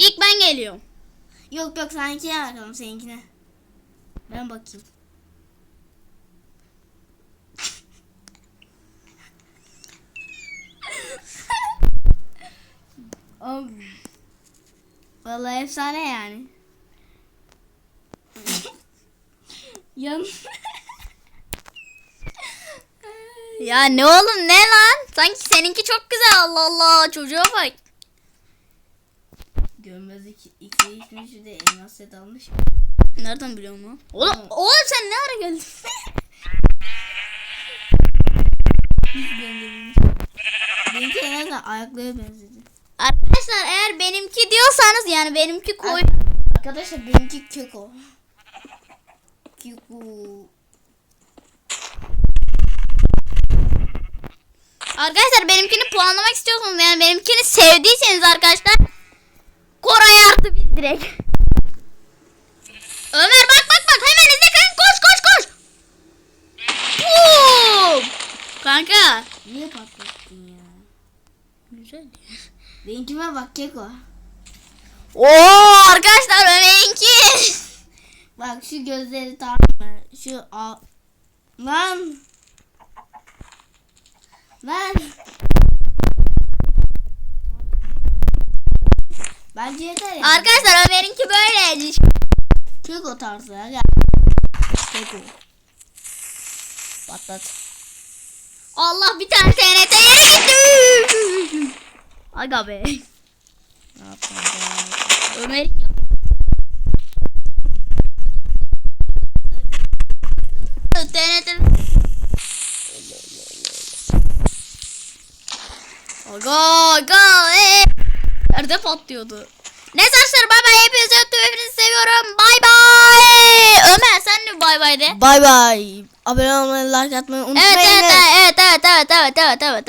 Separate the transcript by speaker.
Speaker 1: İlk ben geliyorum.
Speaker 2: Yok yok seninkine bakalım seninkine. Ben bakayım. Oğlum. Vallahi efsane yani. Yan.
Speaker 1: Ya ne oğlum ne lan? Sanki seninki çok güzel Allah Allah çocuğa bak.
Speaker 2: Görmez iki, iki içmiş de elmas set almış.
Speaker 1: Nereden biliyorsun lan? Oğlum, oğlum sen ne ara geldin?
Speaker 2: Benimki en azından ayakları benzedi.
Speaker 1: Arkadaşlar eğer benimki diyorsanız yani benimki koy.
Speaker 2: Arkadaşlar benimki keko. Keko.
Speaker 1: Arkadaşlar benimkini puanlamak istiyorsanız yani benimkini sevdiyseniz arkadaşlar Koray artı bir direkt. Ömer bak bak bak hemen izle kanka koş koş koş. Boom! Kanka.
Speaker 2: Niye patlattın ya?
Speaker 1: Güzel.
Speaker 2: Benimkime bak keko.
Speaker 1: Oo arkadaşlar Ömer'inki.
Speaker 2: Bak şu gözleri mı? Şu a... Lan. Lan. Bence yeter ya.
Speaker 1: Arkadaşlar Ömer'inki böyle.
Speaker 2: Keko tarzı. Gel. Keko. Patlat.
Speaker 1: Allah bir tane TNT yere gitti. Aga be.
Speaker 2: Ne yapacağız?
Speaker 1: Ömer'in TNT. Aga aga ee yerde patlıyordu. Ne saçları bay bay hepinizi öptüm hepinizi seviyorum bay bay. Ömer sen de bay bay de.
Speaker 2: Bay bay. Abone olmayı like atmayı unutmayın.
Speaker 1: Evet evet evet evet evet evet evet evet. evet.